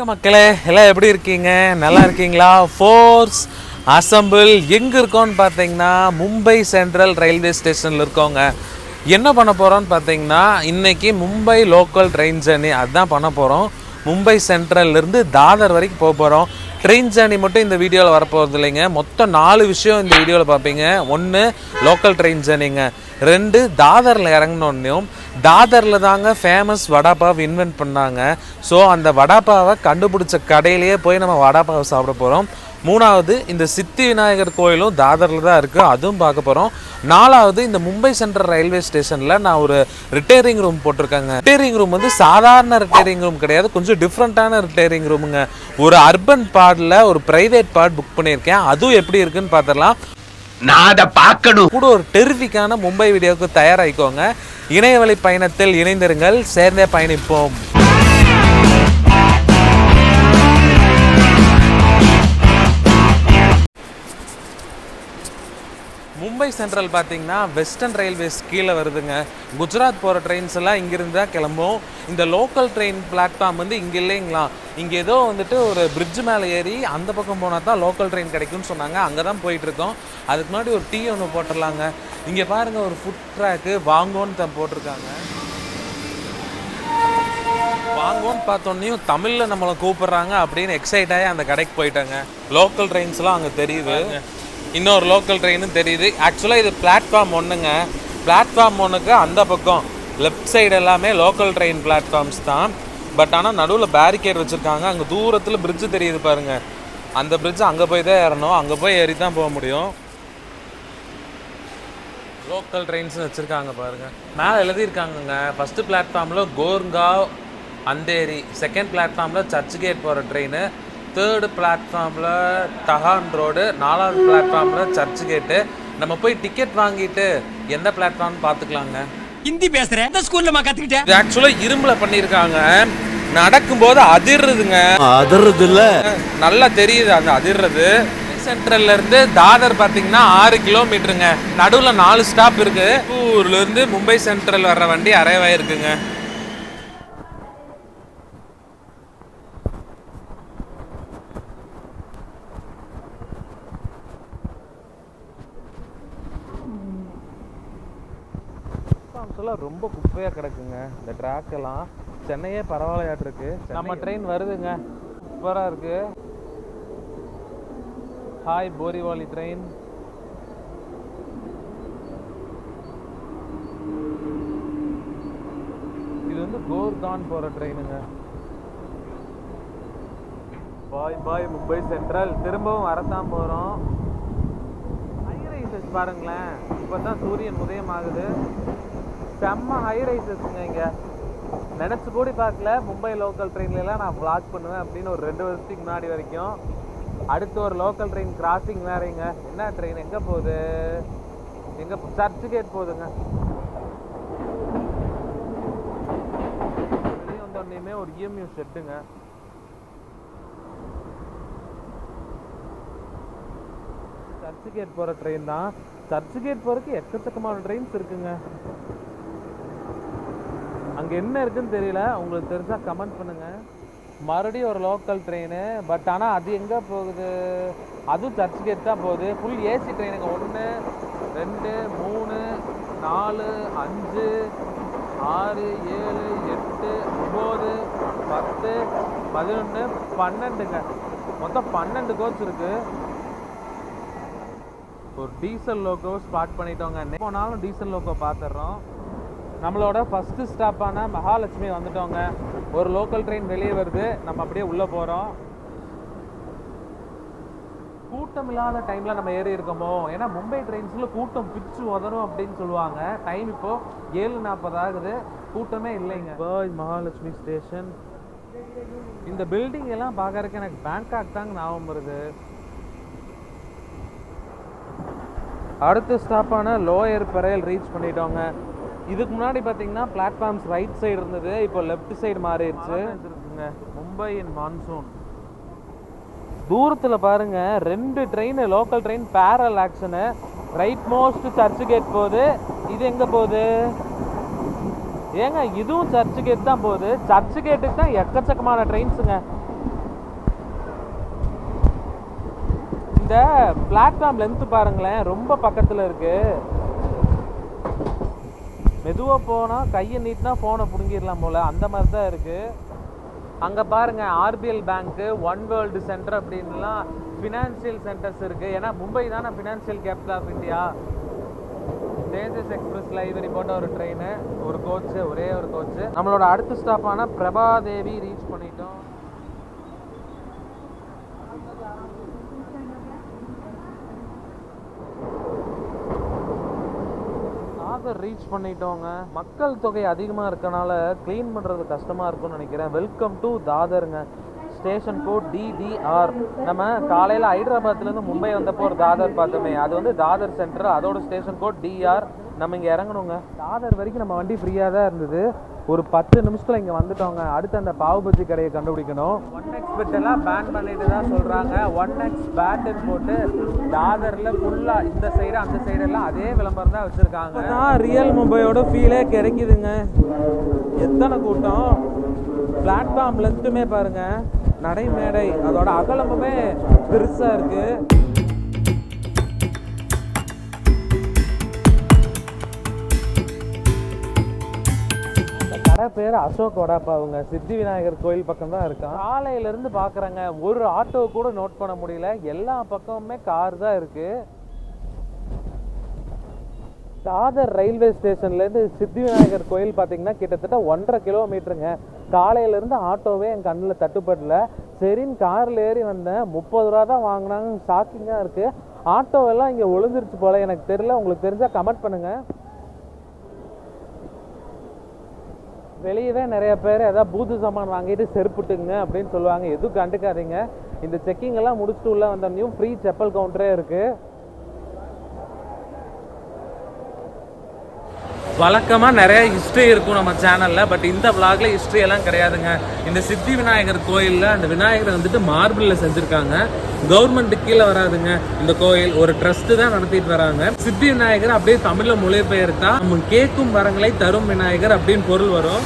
வணக்கம் மக்களே. எல்லாம் எப்படி இருக்கீங்க? நல்லா இருக்கீங்களா? ஃபோர்ஸ் அசம்பிள் எங்கே இருக்கோன்னு பார்த்தீங்கன்னா மும்பை சென்ட்ரல் ரயில்வே ஸ்டேஷனில் இருக்கோங்க. என்ன பண்ண போகிறோம்னு பார்த்தீங்கன்னா இன்றைக்கி மும்பை லோக்கல் ட்ரெயின் ஜர்னி அதுதான் பண்ண போகிறோம் மும்பை சென்ட்ரல்லேருந்து தாதர் வரைக்கும் போக போகிறோம் ட்ரெயின் ஜர்னி மட்டும் இந்த வீடியோவில் வரப்போகிறது இல்லைங்க. மொத்தம் நாலு விஷயம் இந்த வீடியோவில் பார்ப்பீங்க. ஒன்று லோக்கல் ட்ரெயின் ஜர்னிங்க ரெண்டு தாதரில் இறங்கினோன்னையும் தாதரில் தாங்க ஃபேமஸ் வடாபாவை இன்வென்ட் பண்ணாங்க. ஸோ அந்த வடாபாவை கண்டுபிடிச்ச கடையிலேயே போய் நம்ம வடாபாவை சாப்பிட போகிறோம் மூணாவது இந்த சித்தி விநாயகர் கோயிலும் தாதரில் தான் இருக்குது அதுவும் பார்க்க போகிறோம் நாலாவது இந்த மும்பை சென்ட்ரல் ரயில்வே ஸ்டேஷனில் நான் ஒரு ரிட்டையரிங் ரூம் போட்டிருக்கேங்க. ரிட்டையரிங் ரூம் வந்து சாதாரண ரிட்டையரிங் ரூம் கிடையாது. கொஞ்சம் டிஃப்ரெண்ட்டான ரிட்டையரிங் ரூமுங்க ஒரு அர்பன் பார்டில் ஒரு ப்ரைவேட் பார்ட் புக் பண்ணியிருக்கேன். அதுவும் எப்படி இருக்குன்னு பார்த்துடலாம். நான் அதை பார்க்கணும். கூட ஒரு டெரிஃபிக்கான மும்பை வீடியோவுக்கு தயாராகிக்கோங்க. இணையவழி பயணத்தில் இணைந்திருங்கள். சேர்ந்தே பயணிப்போம். மும்பை சென்ட்ரல் பார்த்தீங்கன்னா வெஸ்டர்ன் ரயில்வேஸ் கீழே வருதுங்க. குஜராத் போகிற ட்ரெயின்ஸ் எல்லாம் இங்கிருந்து தான் கிளம்பும். இந்த லோக்கல் ட்ரெயின் பிளாட்ஃபார்ம் வந்து இங்கே இல்லைங்களா? இங்கே ஏதோ வந்துட்டு ஒரு பிரிட்ஜ் மேலே ஏறி அந்த பக்கம் போனால் தான் லோக்கல் ட்ரெயின் கிடைக்கும்னு சொன்னாங்க. அங்கே தான் போயிட்டுருக்கோம் அதுக்கு முன்னாடி ஒரு டீ ஒன்று போட்டுடலாங்க. இங்கே பாருங்கள் ஒரு ஃபுட் ட்ராக்கு வாங்கோன்னு தான் போட்டிருக்காங்க. வாங்கோன்னு பார்த்தோன்னையும் தமிழில் நம்மளை கூப்பிட்றாங்க அப்படின்னு எக்ஸைட் ஆகி அந்த கடைக்கு போயிட்டாங்க. லோக்கல் ட்ரெயின்ஸ்லாம் அங்கே தெரியுது. இன்னொரு லோக்கல் ட்ரெயினும் தெரியுது. ஆக்சுவலாக இது பிளாட்ஃபார்ம் ஒன்றுங்க பிளாட்ஃபார்ம் ஒன்றுக்கு அந்த பக்கம். லெஃப்ட் சைடு எல்லாமே லோக்கல் ட்ரெயின் பிளாட்ஃபார்ம்ஸ் தான். பட் ஆனால் நடுவில் பேரிகேட் வச்சுருக்காங்க. அங்கே தூரத்தில் பிரிட்ஜு தெரியுது பாருங்க. அந்த பிரிட்ஜு அங்கே போய் தான் ஏறணும். அங்கே போய் ஏறி தான் போக முடியும். லோக்கல் ட்ரெயின்ஸ் வச்சுருக்காங்க பாருங்க. மேலே எழுதியிருக்காங்கங்க. ஃபஸ்ட்டு பிளாட்ஃபார்மில் கோர்காவ் அந்தேரி. செகண்ட் பிளாட்ஃபார்மில் சர்ச் கேட் போகிற ட்ரெயின் தேர்டு பிளாட்ஃபார்மில் தஹான் ரோடு நாலாவது பிளாட்ஃபார்மில் சர்ச் கேட்டு நம்ம போய் டிக்கெட் வாங்கிட்டு எந்த பிளாட்ஃபார்ம்னு பார்த்துக்கலாங்க. ஹிந்தி பேசுறேன் எந்த ஸ்கூல்ல கத்துக்கிட்டேன் இது ஆக்சுவலாக இரும்பில் பண்ணியிருக்காங்க. நடக்கும்போது அதிர்றதுங்க. அதறது இல்ல நல்லா தெரியுது அந்த அதிர்றது. சென்ட்ரல்ல இருந்து தாதர் பாத்தீங்கன்னா ஆறு கிலோமீட்டருங்க நடுவுல நாலு ஸ்டாப் இருக்கு. ஊர்ல இருந்து மும்பை சென்ட்ரல் வர்ற வண்டி அரைவாயிருக்குங்க. எல்லாம் ரொம்ப குப்பையாக கிடக்குங்க. இந்த ட்ராக் எல்லாம். சென்னையே பரவாயில்லையாட்டு இருக்கு நம்ம ட்ரெயின் வருதுங்க. சூப்பராக இருக்கு. ஹாய் போரிவாலி ட்ரெயின் இது வந்து கோர்கான் போகிற ட்ரெயினுங்க பாய் பாய் மும்பை சென்ட்ரல் திரும்பவும் வரத்தான் போகிறோம் ஹை ரைசஸ் பாருங்களேன். இப்போ தான் சூரியன் உதயம் ஆகுது. செம்ம ஹை ரைசஸ்ங்க இங்கே. நினச்சி கூடி பார்க்கல. மும்பை லோக்கல் ட்ரெயின்லலாம் நான் vlog பண்ணுவேன் அப்படின்னு ஒரு ரெண்டு வருஷத்துக்கு முன்னாடி வரைக்கும். அடுத்து ஒரு லோக்கல் ட்ரெயின் கிராசிங் வேறேங்க என்ன ட்ரெயின் எங்கே போகுது? எங்கே சர்ச் கேட் போகுதுங்க வெளியே வந்தோடனேயுமே ஒரு இஎம்யூ ஷெட்டுங்க சர்ச் கேட் போகிற ட்ரெயின் தான். சர்ச் கேட் போகிறதுக்கு எக்கச்சக்கமான ட்ரெயின்ஸ் இருக்குங்க. அங்கே என்ன இருக்குன்னு தெரியல. உங்களுக்கு தெரிஞ்சா கமெண்ட் பண்ணுங்கள் மறுபடியும் ஒரு லோக்கல் ட்ரெயின் பட் ஆனால் அது எங்கே போகுது? அதுவும் சர்ச் கேட் தான் போகுது. ஃபுல் ஏசி ட்ரெயினுங்க ஒன்று ரெண்டு மூணு நாலு அஞ்சு ஆறு ஏழு எட்டு ஒம்பது பத்து பதினொன்று பன்னெண்டுங்க. மொத்தம் பன்னெண்டு கோச் இருக்குது ஒரு டீசல் லோக்கோ ஸ்டார்ட் பண்ணிட்டோங்க. போனாலும் டீசல் லோக்கோ பார்த்துட்றோம் நம்மளோட ஃபஸ்ட்டு ஸ்டாப்பான மகாலட்சுமி வந்துட்டோங்க. ஒரு லோக்கல் ட்ரெயின் வெளியே வருது. நம்ம அப்படியே உள்ளே போகிறோம் கூட்டம் இல்லாத டைமில் நம்ம ஏறி இருக்கோமோ? ஏன்னா மும்பை ட்ரெயின்ஸில் கூட்டம் பிச்சு உதறும் அப்படின்னு சொல்லுவாங்க. டைம் இப்போ ஏழு நாற்பது ஆகுது. கூட்டமே இல்லைங்க. பாய் மகாலட்சுமி ஸ்டேஷன் இந்த பில்டிங் எல்லாம் பார்க்கறதுக்கு எனக்கு பேங்காக் தாங்க ஞாபகம் வருது. அடுத்த ஸ்டாப்பான லோயர் பெரையல் ரீச் பண்ணிட்டோங்க. இதுக்கு முன்னாடி பார்த்தீங்கன்னா பிளாட்ஃபார்ம்ஸ் ரைட் சைடு இருந்தது இப்போ லெஃப்ட் சைடு மாறிடுச்சு. இருக்குங்க மும்பை இன் மான்சூன் தூரத்தில் பாருங்க ரெண்டு train local train barrel action right most Churchgate போகுது. இது எங்கே போகுது? ஏங்க இதுவும் சர்ச்சு கேட் தான் போகுது. சர்ச்சு கேட்டுக்கு தான் எக்கச்சக்கமான ட்ரெயின்ஸுங்க இந்த பிளாட்ஃபார்ம் லென்த்து பாருங்களேன் ரொம்ப பக்கத்தில் இருக்குது மெதுவாக போனால் கையை நீட்டினா ஃபோனை பிடுங்கிடலாம் போல். அந்த மாதிரி தான் இருக்குது அங்கே பாருங்கள் RBL bank one world centre அப்படின்லாம் ஃபினான்ஷியல் சென்டர்ஸ் இருக்குது ஏன்னா மும்பை தானே financial capital of India Tejas express library போட்ட ஒரு ட்ரெயின் ஒரு கோச்சு ஒரே ஒரு கோச்சு நம்மளோட அடுத்த ஸ்டாப்பான பிரபாதேவி ரீச் பண்ணிட்டோம் தாதர் ரீச் பண்ணிட்டோங்க. மக்கள் தொகை அதிகமாக இருக்கனால க்ளீன் பண்ணுறது கஷ்டமாக இருக்கும்னு நினைக்கிறேன். வெல்கம் டு தாதருங்க. ஸ்டேஷன் கோட் டிடிஆர் நம்ம காலையில் ஹைதராபாத்லேருந்து மும்பை வந்தப்போ ஒரு தாதர் பார்த்தோமே. அது வந்து தாதர் சென்டர் அதோட ஸ்டேஷன் கோட் டிஆர் நம்ம இங்கே இறங்கணுங்க. தாதர் வரைக்கும் நம்ம வண்டி ஃப்ரீயாக தான் இருந்தது. ஒரு பத்து நிமிஷத்தில் இங்கே வந்துட்டோங்க அடுத்து அந்த பாவு பஜ்ஜி கடையை கண்டுபிடிக்கணும். ஒன் எக்ஸ் பெட் எல்லாம் பேன் பண்ணிட்டு தான் சொல்கிறாங்க ஒன் எக்ஸ் பேட்டுன்னு போட்டு தாதரில் ஃபுல்லாக இந்த சைடு அந்த சைடு எல்லாம் அதே விளம்பரம் தான் வச்சுருக்காங்க. தான் ரியல் மும்பையோட ஃபீலே கிடைக்குதுங்க. எத்தனை கூட்டம்? பிளாட்ஃபார்ம் லென்த்துமே பாருங்க. நடைமேடை அதோட அகலமுமே பெருசாக இருக்குது கடை பேர் அசோக் வடாப்பாவுங்க சித்தி விநாயகர் கோயில் பக்கம் தான் இருக்கான். காலையிலேருந்து பார்க்குறாங்க ஒரு ஆட்டோ கூட நோட் பண்ண முடியல. எல்லா பக்கமுமே கார் தான் இருக்குது தாதர் ரயில்வே ஸ்டேஷன்லேருந்து சித்தி விநாயகர் கோயில் பார்த்தீங்கன்னா கிட்டத்தட்ட ஒன்றரை கிலோமீட்டருங்க. காலையிலேருந்து ஆட்டோவே என் கண்ணில் தட்டுப்படல. சரின்னு காரில் ஏறி வந்தேன். முப்பது ரூபா தான் வாங்கினாங்க. ஷாக்கிங்காக இருக்குது ஆட்டோவெல்லாம் இங்கே ஒளிஞ்சிருச்சு போல். எனக்கு தெரியல. உங்களுக்கு தெரிஞ்சால் கமெண்ட் பண்ணுங்கள் வெளியவே நிறைய பேர் ஏதாவது பூத்து சாமான் வாங்கிட்டு செருப்புட்டுங்க அப்படின்னு சொல்லுவாங்க. எதுவும் கண்டுக்காதீங்க. இந்த செக்கிங் எல்லாம் முடிச்சுட்டு உள்ள வந்தோடனையும் ஃப்ரீ செப்பல் கவுண்டரே இருக்கு. வழக்கமாக நிறைய ஹிஸ்ட்ரி இருக்கும் நம்ம சேனலில் பட் இந்த விளாக்ல ஹிஸ்ட்ரி எல்லாம் கிடையாதுங்க. இந்த சித்தி விநாயகர் கோயிலில் அந்த விநாயகரை வந்துட்டு மார்பிளில் செஞ்சுருக்காங்க. கவர்மெண்ட் கீழே வராதுங்க. இந்த கோயில் ஒரு ட்ரஸ்ட் தான் நடத்திட்டு வராங்க. சித்தி விநாயகர் அப்படியே தமிழில் மொழிபெயர்த்தா நம்ம கேட்கும் வரங்களை தரும் விநாயகர் அப்படின்னு பொருள் வரும்.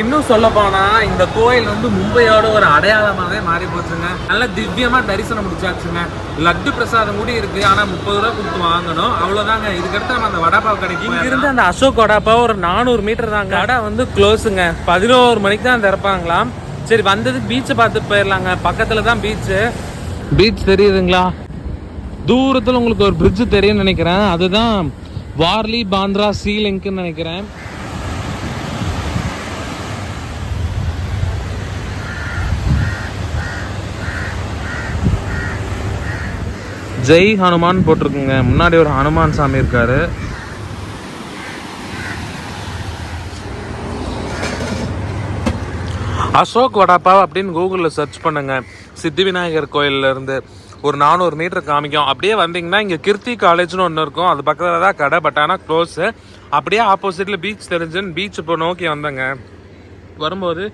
இன்னும் சொல்ல போனா இந்த கோயில் வந்து மும்பையோட ஒரு அடையாளமாவே மாறி போச்சுங்க. நல்ல திவ்யமா தரிசனம் முடிச்சாச்சுங்க. லட்டு பிரசாதம் கூட இருக்கு. ஆனா முப்பது ரூபா கொடுத்து வாங்கணும். அவ்வளவுதாங்க. இதுக்கடுத்து நம்ம அந்த வடாப்பாவு கடைக்கு இங்க இருந்து அந்த அசோக் வடாப்பாவு ஒரு நானூறு மீட்டர் தாங்க. கடை வந்து க்ளோஸுங்க பதினோரு மணிக்கு தான் திறப்பாங்களாம். சரி வந்தது பீச்சை பார்த்துட்டு போயிடலாங்க. பக்கத்துல தான் பீச்சு பீச் தெரியுதுங்களா? தூரத்தில் உங்களுக்கு ஒரு bridge தெரியும்னு நினைக்கிறேன். அதுதான் வார்லி பாந்த்ரா சீ லிங்க்னு நினைக்கிறேன். ஜெய் ஹனுமான் போட்டிருக்குங்க. முன்னாடி ஒரு ஹனுமான் சாமி இருக்காரு. அசோக் வடாப்பாவ் அப்படின்னு கூகுளில் சர்ச் பண்ணுங்க. சித்தி விநாயகர் கோயில்ல ஒரு நானூறு மீட்டர் காமிக்கும். அப்படியே வந்தீங்கன்னா இங்கே கிருத்தி காலேஜ்னு ஒன்று இருக்கும். அது பக்கத்தில் தான் கடை பட் ஆனால் க்ளோஸு அப்படியே ஆப்போசிட்டில் பீச் தெரிஞ்சுன்னு பீச் இப்போ நோக்கி வந்தேங்க. வரும்போது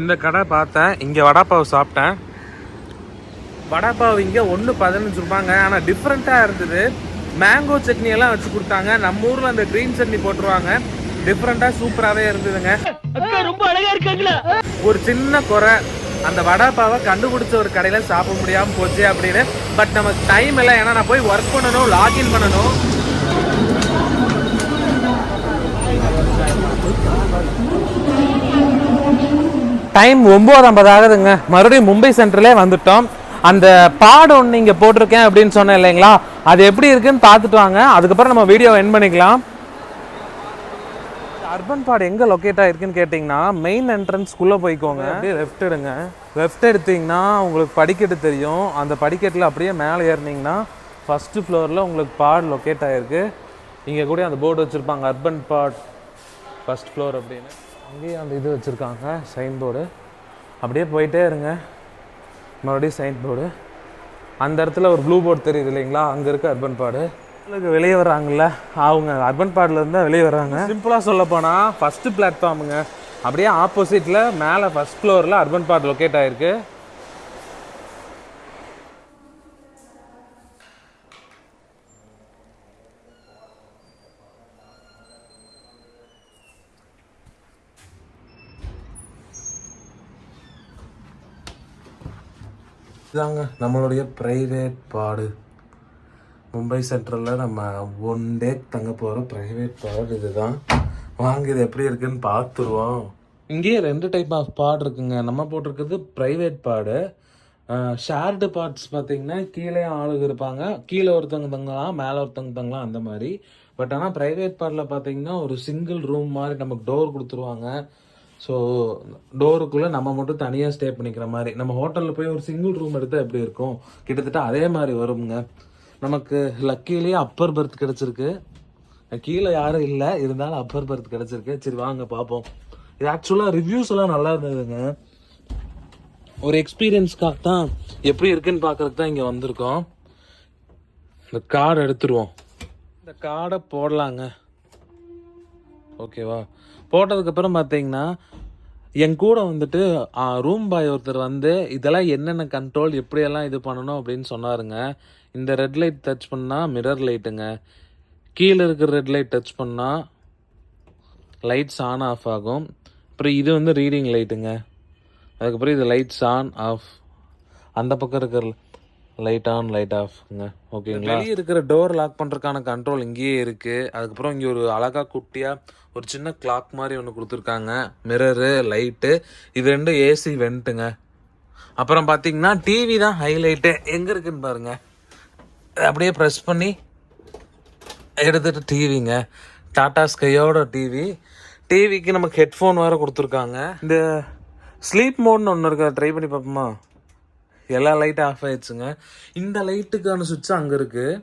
இந்த கடை பார்த்தேன். இங்கே வடாப்பாவை சாப்பிட்டேன். வடாப்பாவ் இங்கே ஒன்று பதினஞ்சு ரூபாங்க. ஆனால் டிஃப்ரெண்ட்டாக இருந்தது. மேங்கோ சட்னி எல்லாம் வச்சு கொடுத்தாங்க. நம்ம ஊரில் அந்த க்ரீன் சட்னி போட்டுருவாங்க. டிஃப்ரெண்ட்டாக சூப்பராகவே இருந்ததுங்க. ரொம்ப அழகா இருக்காங்களா? ஒரு சின்ன குறை. அந்த வடாப்பாவை கண்டுபிடிச்ச ஒரு கடையில் சாப்பிட முடியாமல் போச்சு அப்படின்னு. பட் நமக்கு டைம் இல்லை ஏன்னா நான் போய் ஒர்க் பண்ணணும் லாகின் பண்ணணும். டைம் ஒம்பது ஐம்பது ஆகுதுங்க. மறுபடியும் மும்பை சென்ட்ரலே வந்துட்டோம். அந்த பாடு ஒன்று இங்கே போட்டிருக்கேன் அப்படின்னு சொன்னேன் இல்லைங்களா? அது எப்படி இருக்குன்னு பார்த்துட்டு வாங்க. அதுக்கப்புறம் நம்ம வீடியோ என் பண்ணிக்கலாம். அர்பன் பாட் எங்கே லொக்கேட் ஆகிருக்குன்னு கேட்டிங்கன்னா மெயின் என்ட்ரன்ஸ்குள்ளே போய்க்கோங்க. அப்படியே லெஃப்ட் எடுங்க. லெஃப்ட் எடுத்தீங்கன்னா உங்களுக்கு படிக்கட்டு தெரியும். அந்த படிக்கட்டில் அப்படியே மேலே ஏறினீங்கன்னா ஃபஸ்ட்டு ஃப்ளோரில் உங்களுக்கு பாடு லொக்கேட் ஆகிருக்கு இங்கே கூட அந்த போர்டு வச்சுருப்பாங்க அர்பன் பாட் ஃபஸ்ட் ஃப்ளோர் அப்படின்னு. அங்கேயும் அந்த இது வச்சுருக்காங்க சைன் போர்டு அப்படியே போயிட்டே இருங்க. மறுபடியும் சைன் போர்டு அந்த இடத்துல ஒரு ப்ளூ போர்டு தெரியுது இல்லைங்களா? அங்கே இருக்க அர்பன் பாடு உங்களுக்கு வெளியே வராங்கல்ல அவங்க அர்பன் பாடில் இருந்தால் வெளியே வராங்க சிம்பிளாக சொல்ல போனால் ஃபஸ்ட்டு பிளாட்ஃபார்முங்க அப்படியே ஆப்போசிட்டில் மேலே ஃபஸ்ட் ஃப்ளோரில் அர்பன் பாட் லொக்கேட் ஆகிருக்கு இதுதாங்க நம்மளுடைய ப்ரைவேட் பாடு. மும்பை சென்ட்ரலில் நம்ம ஒன் டே தங்க போகிற ப்ரைவேட் பாடு இதுதான். வாங்க இது எப்படி இருக்குன்னு பார்த்துருவோம் இங்கேயே ரெண்டு டைப் ஆஃப் பாட் இருக்குங்க. நம்ம போட்டிருக்கிறது ப்ரைவேட் பாடு. ஷேர்டு பார்ட்ஸ் பார்த்தீங்கன்னா கீழே ஆளுங்க இருப்பாங்க. கீழே ஒருத்தவங்க தங்கலாம் மேலே ஒருத்தவங்க தங்கலாம் அந்த மாதிரி. பட் ஆனால் ப்ரைவேட் பார்ட்டில் பார்த்தீங்கன்னா ஒரு சிங்கிள் ரூம் மாதிரி நமக்கு டோர் கொடுத்துருவாங்க. ஸோ டோருக்குள்ளே நம்ம மட்டும் தனியாக ஸ்டே பண்ணிக்கிற மாதிரி. நம்ம ஹோட்டலில் போய் ஒரு சிங்கிள் ரூம் எடுத்தால் எப்படி இருக்கும்? கிட்டத்தட்ட அதே மாதிரி வருங்க நமக்கு லக்கிலேயே அப்பர் பர்த் கிடச்சிருக்கு. கீழே யாரும் இல்லை. இருந்தாலும் அப்பர் பர்த் கிடச்சிருக்கு. சரி வாங்க பார்ப்போம். இது ஆக்சுவலாக ரிவ்யூஸ் எல்லாம் நல்லா இருந்ததுங்க. ஒரு எக்ஸ்பீரியன்ஸ்க்காக தான் எப்படி இருக்குன்னு பார்க்கறதுக்கு தான் இங்கே வந்திருக்கோம். இந்த கார்டு எடுத்துருவோம். இந்த கார்டை போடலாங்க. ஓகேவா போட்டதுக்கப்புறம் பார்த்தீங்கன்னா என் கூட வந்துட்டு ரூம் பாய் ஒருத்தர் வந்து இதெல்லாம் என்னென்ன கண்ட்ரோல் எப்படியெல்லாம் இது பண்ணணும்? அப்படின்னு சொன்னாருங்க. இந்த ரெட் லைட் டச் பண்ணால் மிரர் லைட்டுங்க கீழே இருக்கிற ரெட் லைட் டச் பண்ணால் லைட்ஸ் ஆன் ஆஃப் ஆகும். அப்புறம் இது வந்து ரீடிங் லைட்டுங்க அதுக்கப்புறம் இது லைட்ஸ் ஆன் ஆஃப் அந்த பக்கம் இருக்கிற லைட் ஆன் லைட் ஆஃப்ங்க ஓகேங்களா வெளியே இருக்கிற டோர் லாக் பண்ணுறதுக்கான கண்ட்ரோல் இங்கேயே இருக்குது அதுக்கப்புறம் இங்கே ஒரு அழகா குட்டியாக ஒரு சின்ன கிளாக் மாதிரி ஒன்று கொடுத்துருக்காங்க. மிரரு லைட்டு இது ரெண்டும் ஏசி வெண்ட்டுங்க அப்புறம் பார்த்தீங்கன்னா டிவி தான் ஹைலைட்டு எங்கே இருக்குன்னு பாருங்க. அப்படியே ப்ரெஸ் பண்ணி எடுத்துகிட்டு டிவிங்க டாடா ஸ்கையோட டிவி டிவிக்கு நமக்கு ஹெட்ஃபோன் வேறு கொடுத்துருக்காங்க. இந்த ஸ்லீப் மோட்னு ஒன்று இருக்கா. ட்ரை பண்ணி பார்ப்போமா? எல்லா லைட்டும் ஆஃப் ஆயிடுச்சுங்க. இந்த லைட்டுக்கான சுவிட்ச் அங்கே இருக்குது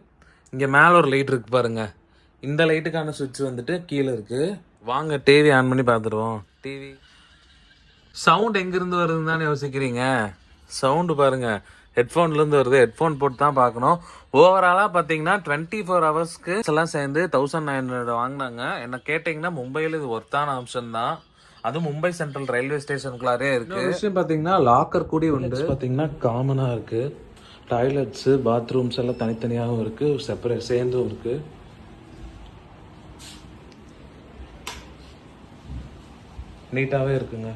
இங்கே மேலே ஒரு லைட் இருக்கு பாருங்க. இந்த லைட்டுக்கான சுவிட்ச் வந்துட்டு கீழே இருக்குது வாங்க டிவி ஆன் பண்ணி பார்த்துருவோம். டிவி சவுண்ட் எங்கேருந்து வருதுன்னு தானே யோசிக்கிறீங்க? சவுண்டு பாருங்க. ஹெட்ஃபோன்லேருந்து வருது. ஹெட்ஃபோன் போட்டு தான் பார்க்கணும். ஓவராலாக பார்த்தீங்கன்னா டுவெண்ட்டி ஃபோர் ஹவர்ஸ்க்கு எல்லாம் சேர்ந்து தௌசண்ட் நைன் ஹண்ட்ரட் வாங்கினாங்க. என்ன கேட்டிங்கன்னா மும்பையில் இது ஒர்த்தான ஆப்ஷன் தான். அதுவும் மும்பை சென்ட்ரல் ரயில்வே ஸ்டேஷனுக்குள்ளாரே இருக்கு. விஷயம் பார்த்தீங்கன்னா லாக்கர் கூடி உண்டு. பார்த்தீங்கன்னா காமனாக இருக்கு. டாய்லெட்ஸு பாத்ரூம்ஸ் எல்லாம் தனித்தனியாகவும் இருக்கு. செப்பரேட் சேர்ந்தும் இருக்கு. நீட்டாகவே இருக்குங்க.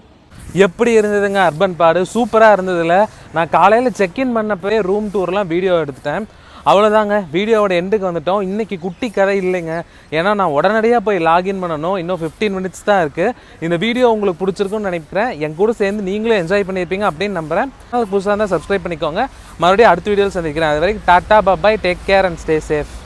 எப்படி இருந்ததுங்க? அர்பன் பாடு. சூப்பராக இருந்ததுல. நான் காலையில் செக்இன் பண்ணப்பவே ரூம் டூர்லாம் வீடியோ எடுத்துட்டேன். அவ்வளோதாங்க வீடியோவோட எண்டுக்கு வந்துட்டோம். இன்னைக்கு குட்டி கதை இல்லைங்க. ஏன்னா நான் உடனடியாக போய் லாகின் பண்ணணும். இன்னும் ஃபிஃப்டீன் மினிட்ஸ் தான் இருக்குது இந்த வீடியோ உங்களுக்கு பிடிச்சிருக்குன்னு நினைக்கிறேன். என் கூட சேர்ந்து நீங்களும் என்ஜாய் பண்ணியிருப்பீங்க அப்படின்னு நம்புகிறேன் அது புதுசாக இருந்தால் சப்ஸ்கிரைப் பண்ணிக்கோங்க. மறுபடியும் அடுத்த வீடியோவில் சந்திக்கிறேன். அது வரைக்கும் tata bye bye take care and stay safe